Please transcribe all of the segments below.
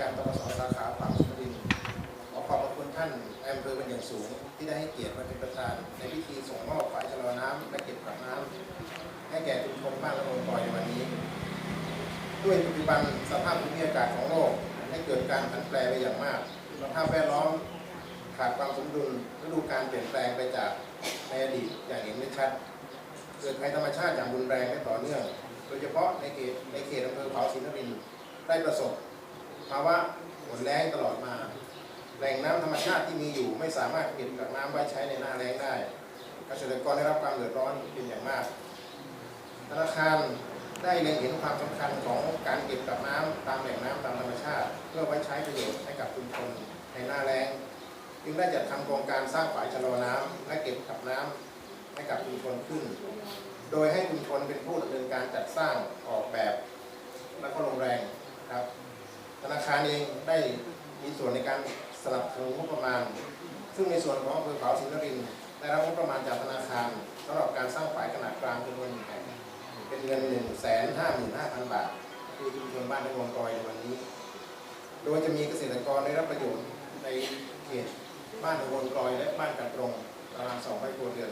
การตปสสาขาปากสุรินขอขอบพระคุณท่านนอำเภอเป็นอย่างสูง ที่ได้ให้เกียรติมาเป็นประธาน ในพิธีส่งมอบฝ่ายชะลอน้ำและเก็บกักน้ำให้แก่ชุมชนบ้านละองค์กรในวันนี้ ด้วยปัจจุบันสภาพภูมิอากาศของโลกให้เกิดการผันแปรไปอย่างมากสภาพแวดล้อมขาดความสมดุลฤดูการเปลี่ยนแปลงไปจากในอดีตอย่างเห็นได้ชัด เกิดภัยธรรมชาติอย่างรุนแรงและต่อเนื่อง โดยเฉพาะในเขตในเขตอำเภอเขาศินรินได้ประสบ ภาวะฝนแล้งตลอดมา แหล่งน้ำธรรมชาติที่มีอยู่ไม่สามารถเก็บกักน้ำไว้ใช้ในหน้าแล้งได้ เกษตรกรได้รับความเดือดร้อนเป็นอย่างมาก ธนาคารได้เล็งเห็นความสำคัญของการเก็บกักน้ำตามแหล่งน้ำตามธรรมชาติ เพื่อไว้ใช้ประโยชน์ให้กับชุมชนในหน้าแล้งจึงได้จัดทำโครงการสร้างฝายชะลอน้ำและเก็บกักน้ำให้กับชุมชนขึ้น โดยให้ชุมชนเป็นผู้ดำเนินการจัดสร้างออกแบบและก็ลงแรงครับ นาคารเองได้มีส่วนในการสนับสนุนงบประมาณ ซึ่งในส่วนของอำเภอเขาศรีนครินทร์ได้รับงบประมาณจากธนาคารสำหรับการสร้างฝายขนาดกลางจำนวนหนึ่งแห่งเป็นเงิน1 5 5 0 0 0 บาท คือชุมชนบ้านตะวงกอยในวันนี้ โดยจะมีเกษตรกรได้รับประโยชน์ในเขตบ้านตะวนกอยและบ้านกัดตรงประมาณ200ครัวเรือน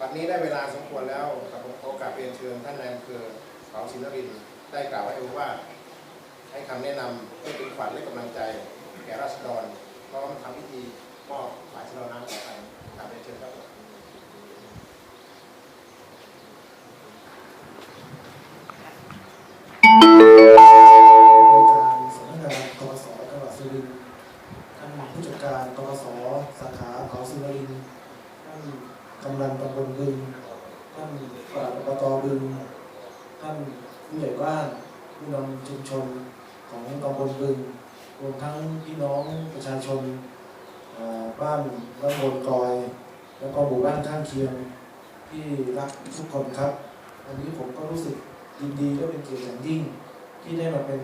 ปัจนี้ได้เวลาสมควรแล้วกับโอกาสเรียนเชิญท่านนายอำเภอเขาศรีนครินได้กล่าวให้รู้ว่า ให้คำแนะนำเพื่อเป็นขวัญและกำลังใจ แก่ราษฎรพร้อมทำพิธีมอบฝายชะน้ำต่อไปกราบเรียนเชิญครับในการสำนักงานกสจังหวัดสุรินท่านผู้จัดการกสสาขาเขาสุรินทร์ท่านกำนันตำบลบึงท่านปลัดอบตบึงท่านผู้ใหญ่บ้านผู้นำชุมชน ของตำบลบึงรวมทั้งพี่น้องประชาชนบ้านบ้านบนกอย แล้วก็หมู่บ้านข้างเคียงที่รักทุกคนครับวันนี้ผมก็รู้สึกยินดีและเป็นเกียรติอย่างยิ่ง ที่ได้มาเป็น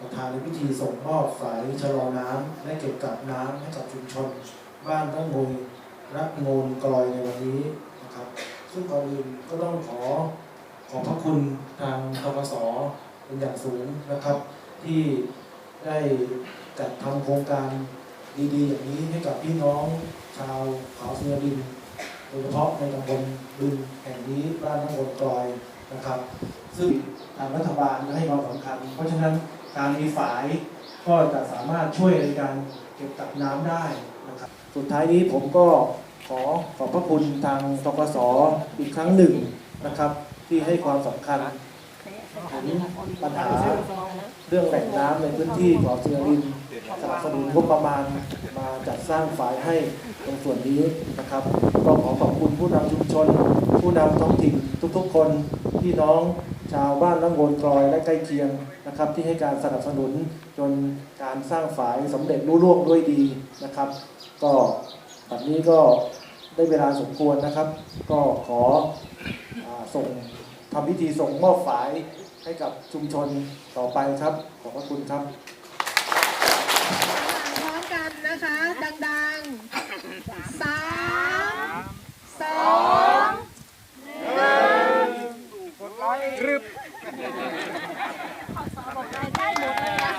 ประธานในพิธีส่งมอบฝายชะลอน้ำและเก็บกักน้ำให้กับชุมชน บ้านตั้งงยรักโงนกลอยในวันนี้นะครับ ซึ่งก่อนอื่นก็ต้องขอขอบพระคุณทางทกสเป็นอย่างสูงนะครับ ที่ได้จัดทำโครงการดีๆ อย่างนี้ให้กับพี่น้องชาวเขาเสือดินโดยเฉพาะในตำบลบึงแห่งนี้บ้านทั้งบนกลอยนะครับ ซึ่งทางรัฐบาลให้ความสำคัญ เพราะฉะนั้นการมีฝายก็จะสามารถช่วยในการเก็บกักน้ำได้นะครับสุดท้ายนี้ผมก็ขอขอบพระคุณทางทกสอีกครั้งหนึ่งนะครับ ที่ให้ความสำคัญ ปัญหาเรื่องแหล่งน้ำในพื้นที่ของเสือรินสนับสนุนงบประมาณมาจัดสร้างฝายให้ตรงส่วนนี้นะครับก็ขอขอบคุณผู้นำชุมชน ผู้นำท้องถิ่นทุกๆ คนพี่น้องชาวบ้านลังโวนกลอยและใกล้เคียงนะครับ ที่ให้การสนับสนุนจนการสร้างฝายสำเร็จรุ่ร่วงด้วยดีนะครับ ก็แบบนี้ก็ได้เวลาสมควรนะครับ ก็ขออส่ง ทำพิธีส่งมอบฝายให้กับชุมชนต่อไปครับ ขอบพระคุณครับ พร้อมกันนะคะ ดังๆสามสอง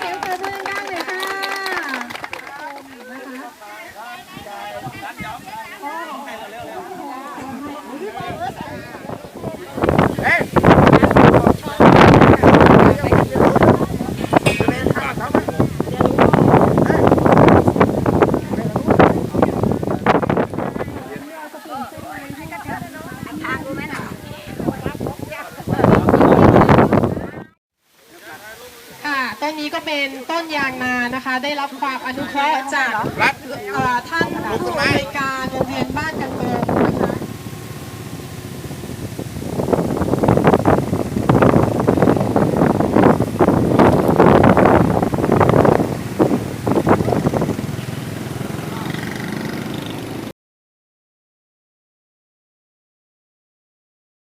เสียงปรบมือดังๆเลยค่ะนะคะ ค่ะ ต้ นนี้ก็เป็นต้นยางนานะคะ ได้รับความอนุเคราะห์จากเอ่อท่านผู้อำนวยการโรงเรียนบ้านกันโกง